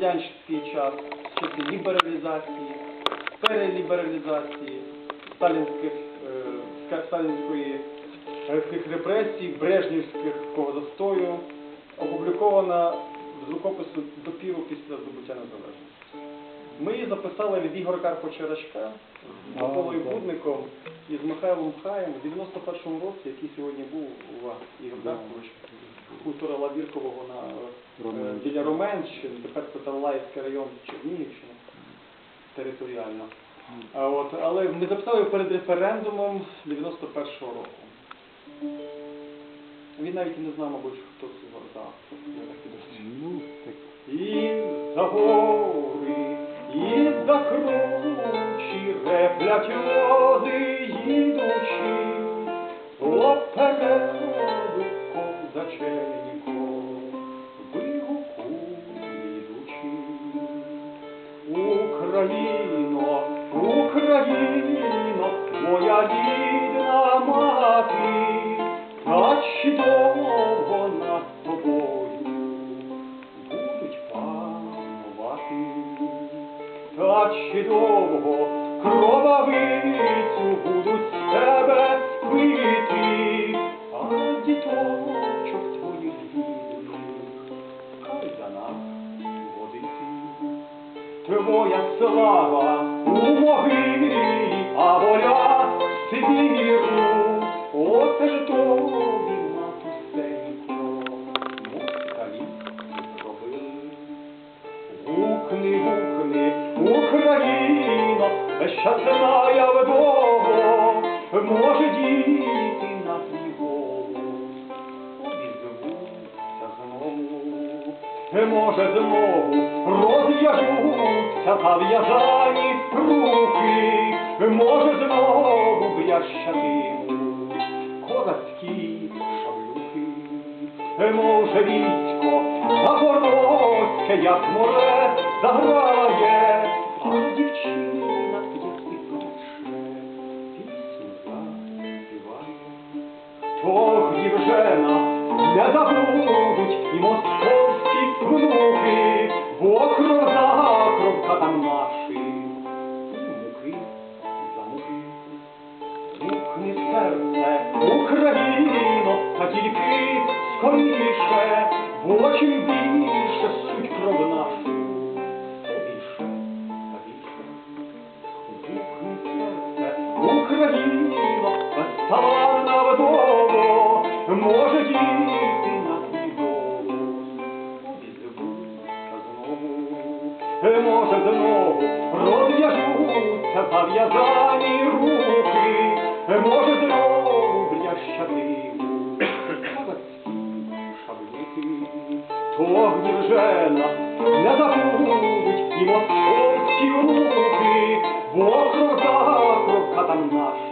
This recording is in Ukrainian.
радянський час, часи лібералізації, перелібералізації, сталінських, е, сталінської е, репресій, брежнівського застою, опублікована з рукопису допіру після здобуття незалежності. Ми її записали від Ігоря Карпоча Рачка з Миколою Будником і з Михайлом Хаєм в 91-му році, який сьогодні був у вас, Ігор Карпович, хутора Лавіркового на е, біля Роменщини, тепер це Таллайський район Чернігівщини територіально. А от, але ми записали його перед референдумом 91-го року. Він навіть і не знав, мабуть, хто це вартав. Я так підозрюю. Ну, так. І за гори, і за кручі реплять води Україно, Україно, моя рідна мати, та чи довго над тобою. Будуть панувати, та чи довго кровавицю будуть з тебе пити, а діточок Твоя слава у могилі, а воля в Сибіру. Оце ж тобі, матусенько, москалі зробили. Гукни, гукни, Україно, щасна вдово, знову. Може знову розв'яжуться зав'язані руки, може знову брящатимуть козацькі шаблюки, може військо запорозьке, як море заграє, а дівчина, як підручне, пісню заспіває. Ох, дівчина, не забудуть і московські внуки, бо кров за кров там наші, муки за муки. Мукни серце, Україно, та тільки скоріше, бо чим більше суть кров нашу, Україно, безталанна вдово, може діти може знову розв'яжуться зав'язані руки, може знову брящатимуть шаблики. То гнівжена не забудуть і московські внуки, бо кров за кров там наші,